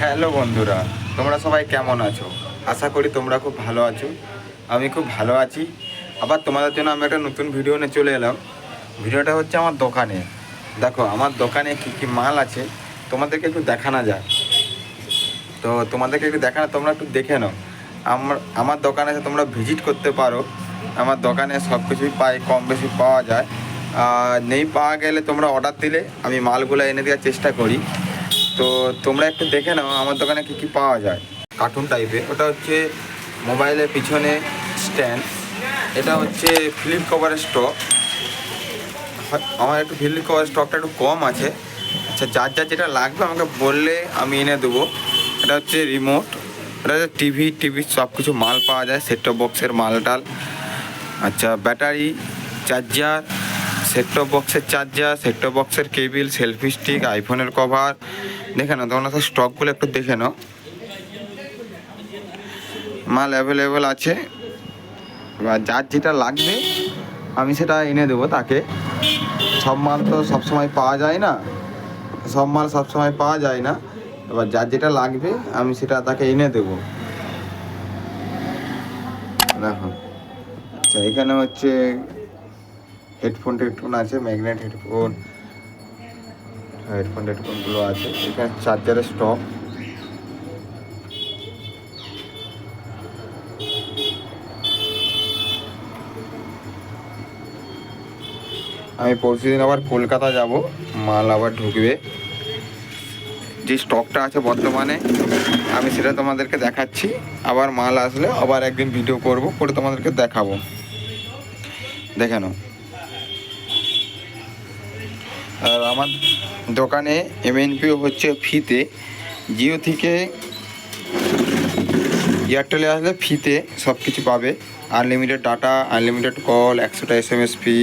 Hello বন্ধুরা, তোমরা সবাই কেমন আছো? আশা করি তোমরা খুব ভালো আছো। আমি খুব ভালো আছি। আবার তোমাদের জন্য আমি একটা নতুন ভিডিও নিয়ে চলে এলাম। ভিডিওটা হচ্ছে আমার দোকানে। দেখো, আমার দোকানে কী কী মাল আছে, তোমাদেরকে একটু দেখানো যায় তো তোমাদেরকে একটু দেখানো, তোমরা একটু দেখে নাও। আমার আমার দোকানে এসে তোমরা ভিজিট করতে পারো। আমার দোকানে সব কিছুই পাই, কম বেশি পাওয়া যায়। নেই পাওয়া গেলে তোমরা অর্ডার দিলে আমি মালগুলো এনে দেওয়ার চেষ্টা করি। তো তোমরা একটু দেখে নাও, আমার দোকানে কী কী পাওয়া যায়। কার্টুন টাইপের ওটা হচ্ছে মোবাইলের পিছনে স্ট্যান্ড এটা হচ্ছে ফ্লিপ কভারের স্টক আমার একটু ফ্লিপ কভারের স্টকটা একটু কম আছে। আচ্ছা যার যার যেটা লাগবে আমাকে বললে আমি এনে দেবো। এটা হচ্ছে রিমোট এটা হচ্ছে টিভি টিভি সব কিছু মাল পাওয়া যায়। সেটটপ বক্সের মাল টাল। আচ্ছা ব্যাটারি চার্জার সেটটপ বক্সের চার্জার সেটটপ বক্সের কেবিল সেলফি স্টিক আইফোনের কভার দেখে নাও, তোমরা স্টকগুলো একটু দেখে নাও। মাল অ্যাভেলেবেল আছে। এবার যার যেটা লাগবে, আমি সেটা এনে দেবো তাকে। সব মাল তো সবসময় পাওয়া যায় না। সব মাল সবসময় পাওয়া যায় না। এবার যার যেটা লাগবে, আমি সেটা তাকে এনে দেবো। দেখো। আচ্ছা এখানে হচ্ছে হেডফোন টেডফোন আছে ম্যাগনেট হেডফোন হেডফোন টেডফোনগুলো আছে। এখানে চার্জারের স্টক আমি পরশুদিন আবার কলকাতা যাব। মাল আবার ঢুকবে। যে স্টকটা আছে বর্তমানে, আমি সেটা তোমাদেরকে দেখাচ্ছি। আবার মাল আসলে আবার একদিন ভিডিও করব, করে তোমাদেরকে দেখাবো। দেখে নাও। আর আমার দোকানে এমএনপিও হচ্ছে ফিতে। জিও থেকে এয়ারটেলে আসলে ফিতে সব কিছু পাবে। আনলিমিটেড ডাটা আনলিমিটেড কল একশোটা এস এম এস ফি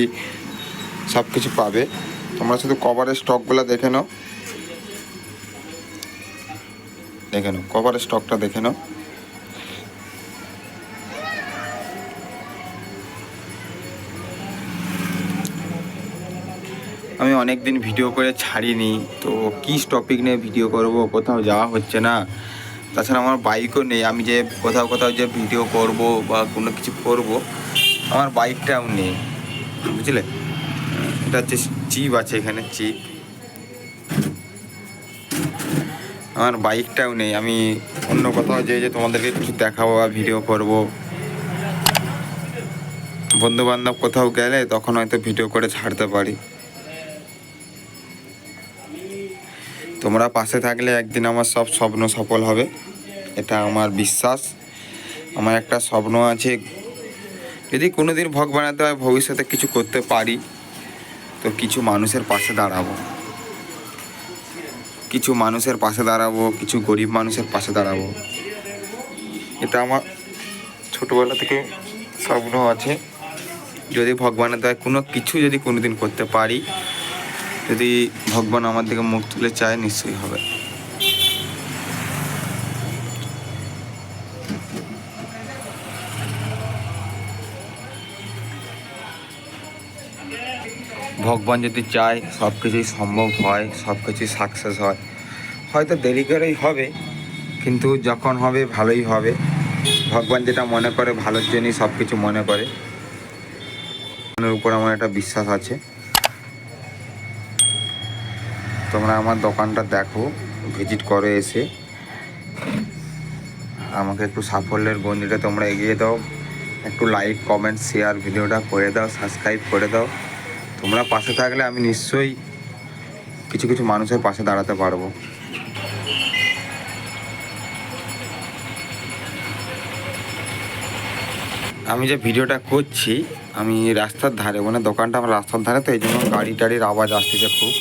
সব কিছু পাবে। তোমরা শুধু কভারের স্টকগুলো দেখে নাও। দেখে নাও কভারের স্টকটা দেখে নাও। আমি অনেক দিন ভিডিও করে ছাড়িনি, তো কী টপিক নিয়ে ভিডিও করব? কোথাও যাওয়া হচ্ছে না। তাছাড়া আমার বাইকও নেই। আমি যে কোথাও কোথাও যে ভিডিও করব বা কোনো কিছু করব, আমার বাইকটাও নেই। বুঝলে? এটা হচ্ছে চিপ আছে এখানে চিপ আমার বাইকটাও নেই। আমি অন্য কোথাও যে যে তোমাদেরকে কিছু দেখাবো বা ভিডিও করব। বন্ধু বান্ধব কোথাও গেলে তখন হয়তো ভিডিও করে ছাড়তে পারি। তোমরা পাশে থাকলে একদিন আমার সব স্বপ্ন সফল হবে। এটা আমার বিশ্বাস। আমার একটা স্বপ্ন আছে। যদি কোনো দিন ভগ বানাতে হয়, ভবিষ্যতে কিছু করতে পারি, তো কিছু মানুষের পাশে দাঁড়াবো। কিছু মানুষের পাশে দাঁড়াবো, কিছু গরিব মানুষের পাশে দাঁড়াবো। এটা আমার ছোটোবেলা থেকে স্বপ্ন আছে। যদি ভগবানের দয় কোনো কিছু যদি কোনো দিন করতে পারি যদি ভগবান আমার দিকে মুখ তুলে চায়, নিশ্চয়ই হবে। ভগবান যদি চায়, সব কিছুই সম্ভব হয়, সব কিছুই সাকসেস হয়। হয়তো দেরি করেই হবে, কিন্তু যখন হবে, ভালোই হবে। ভগবান যেটা মনে করে, ভালোর জন্যই সব কিছু মনে করে। উপর আমার একটা বিশ্বাস আছে। তোমরা আমার দোকানটা দেখো ভিজিট করো এসে। আমাকে একটু সাফল্যের গঞ্জিটা তোমরা এগিয়ে দাও। একটু লাইক কমেন্ট শেয়ার ভিডিওটা করে দাও সাবস্ক্রাইব করে দাও। তোমরা পাশে থাকলে আমি নিশ্চয়ই কিছু কিছু মানুষের পাশে দাঁড়াতে পারব। আমি যে ভিডিওটা করছি, আমি রাস্তার ধারে মানে দোকানটা আমার রাস্তার ধারে, তো এই জন্য গাড়ি টাড়ির আওয়াজ আসতেছে খুব।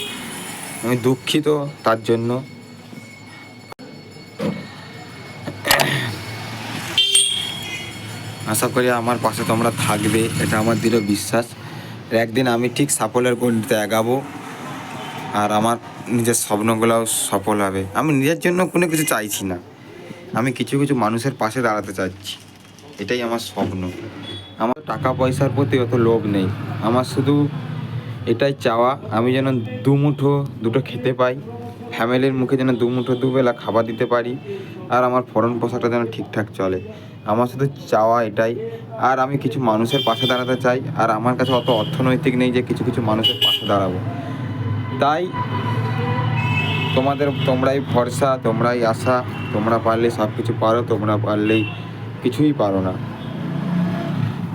আমি দুঃখিত তার জন্য। আশা করি আমার পাশে তোমরা থাকবে, এটা আমার দৃঢ় বিশ্বাস। একদিন আমি ঠিক সাফল্যের গণ্ডিতে এগাবো আর আমার নিজের স্বপ্নগুলোও সফল হবে। আমি নিজের জন্য কোনো কিছু চাইছি না। আমি কিছু কিছু মানুষের পাশে দাঁড়াতে চাচ্ছি। এটাই আমার স্বপ্ন। আমার টাকা পয়সার প্রতি অত লোভ নেই। আমার শুধু এটাই চাওয়া। আমি যেন দু মুঠো দুটো খেতে পাই। ফ্যামিলির মুখে যেন দু মুঠো দুবেলা খাবার দিতে পারি। আর আমার ফরন পোশাকটা যেন ঠিকঠাক চলে। আমার শুধু চাওয়া এটাই। আর আমি কিছু মানুষের পাশে দাঁড়াতে চাই। আর আমার কাছে অত অর্থনৈতিক নেই যে কিছু কিছু মানুষের পাশে দাঁড়াবো। তাই তোমাদের, তোমরাই ভরসা, তোমরাই আশা। তোমরা পারলে সব কিছু পারো, তোমরা পারলেই কিছুই পারো না।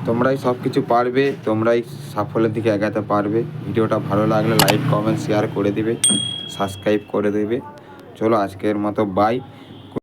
তোমরাই সব কিছু পারবে, তোমরাই সাফল্যের দিকে এগাতে পারবে। ভিডিওটা ভালো লাগলে লাইক কমেন্ট শেয়ার করে দিবে সাবস্ক্রাইব করে দেবে। চলো আজকের মতো বাই